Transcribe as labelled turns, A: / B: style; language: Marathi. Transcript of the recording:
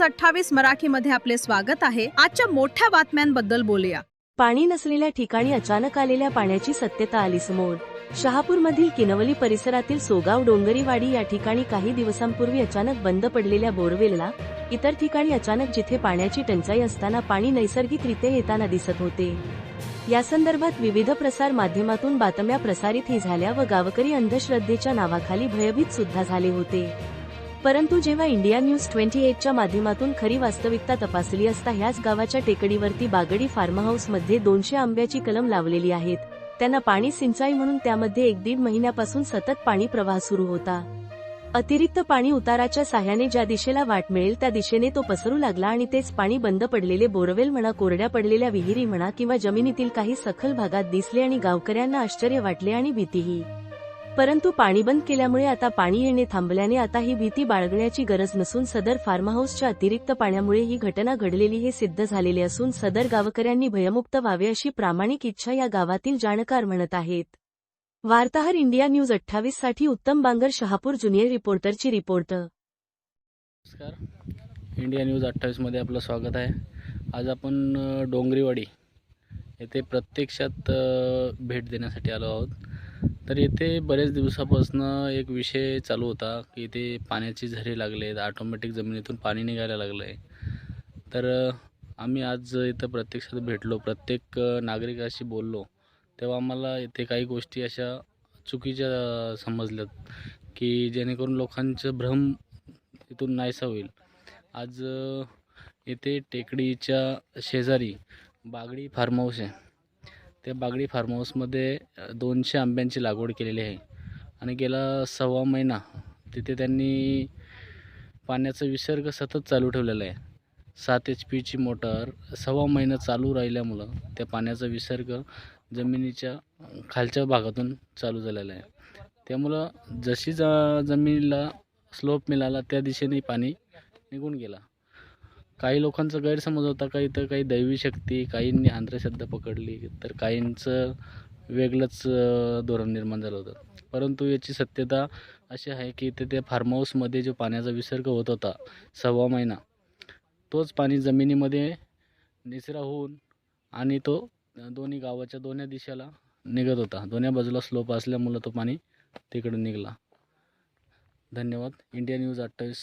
A: न्यूज अठ्ठावीस मराठीमध्ये आपले स्वागत आहे. आजच्या मोठ्या बातम्यांबद्दल बोलूया.
B: पाणी नसलेल्या ठिकाणी अचानक आलेल्या पाण्याची सत्यता आली समोर. शहापूरमधील किनवली परिसरातील सोगाव डोंगरीवाडी या ठिकाणी काही दिवसांपूर्वी अचानक बंद पडलेल्या बोरवेलला इतर ठिकाणी अचानक जिथे पाण्याची टंचाई असताना पाणी नैसर्गिकरित्या येताना दिसत होते. या संदर्भात विविध प्रसार माध्यमातून बातम्या प्रसारितही झाल्या व गावकरी अंधश्रद्धेच्या नावाखाली भयभीत सुद्धा झाले होते. परंतु जेव्हा इंडिया न्यूज ट्वेंटी एटच्या माध्यमातून खरी वास्तविकता तपासली असता ह्याच गावाच्या टेकडीवरती बागडी फार्म हाऊसमध्ये दोनशे आंब्याची कलम लावलेली आहेत. त्यांना पाणी सिंचाई म्हणून त्यामध्ये एक दीड महिन्यापासून सतत पाणी प्रवाह सुरू होता. अतिरिक्त पाणी उताराच्या साह्याने ज्या दिशेला वाट मिळेल त्या दिशेने तो पसरू लागला आणि तेच पाणी बंद पडलेले बोरवेल म्हणा कोरड्या पडलेल्या विहिरी म्हणा किंवा जमिनीतील काही सखल भागात दिसले आणि गावकऱ्यांना आश्चर्य वाटले आणि भीतीही. परंतु पाणी बंद केल्यामुळे आता पाणी येणे थांबल्याने आता ही भीती बाळगण्याची गरज नसून सदर फार्म हाऊसच्या अतिरिक्त पाण्यामुळे ही घटना घडलेली हे सिद्ध झालेले असून सदर गावकऱ्यांनी भयमुक्त व्हावे अशी प्रामाणिक इच्छा या गावातील जाणकार म्हणत आहेत. वार्ताहर इंडिया न्यूज अठ्ठावीससाठी उत्तम बांगर शहापूर ज्युनियर रिपोर्टरची रिपोर्ट.
C: नमस्कार. इंडिया न्यूज अठ्ठावीसमध्ये आपलं स्वागत आहे. आज आपण डोंगरीवाडी येथे प्रत्यक्षात भेट देण्यासाठी आलो आहोत. तर येथे बरेच दिवसापासून एक विषय चालू होता की इथे पाण्याची झरे लागले आहेत ऑटोमॅटिक जमिनीतून पाणी निघायला लागलं आहे तर आम्ही आज इथं प्रत्यक्षात भेटलो. प्रत्येक नागरिकाशी बोललो. तेव्हा आम्हाला इथे काही गोष्टी अशा चुकीच्या समजल्यात की जेणेकरून लोकांचं भ्रम इथून नाहीसा होईल. आज इथे येथे टेकडीच्या शेजारी बागडी फार्म हाऊस आहे. त्या बागडी फार्म हाऊसमध्ये दोनशे आंब्यांची लागवड केलेली आहे. आणि गेला सव्वा महिना तिथे त्यांनी पाण्याचा विसर्ग सतत चालू ठेवलेला आहे. सात एच पीची मोटर सव्वा महिना चालू राहिल्यामुळं त्या पाण्याचा विसर्ग जमिनीच्या खालच्या भागातून चालू झालेला आहे. त्यामुळं जशी ज जमिनीला स्लोप मिळाला त्या दिशेने पाणी निघून गेला. काही लोकांचा गैरसमज होता काही तर काही दैवी शक्ती काहींनी अंधश्रद्धा पकडली तर काहींचं वेगळंच धोरण निर्माण झालं होतं. परंतु याची सत्यता अशी आहे की इथे त्या फार्म हाऊसमध्ये जो पाण्याचा विसर्ग होत होता सव्वा महिना तोच पाणी जमिनीमध्ये निचरा होऊन आणि तो दोन्ही गावाच्या दोन्ही दिशेला निघत होता. दोन्ही बाजूला स्लोप असल्यामुळं तो पाणी तिकडे निघाला. धन्यवाद. इंडिया न्यूज अठ्ठावीस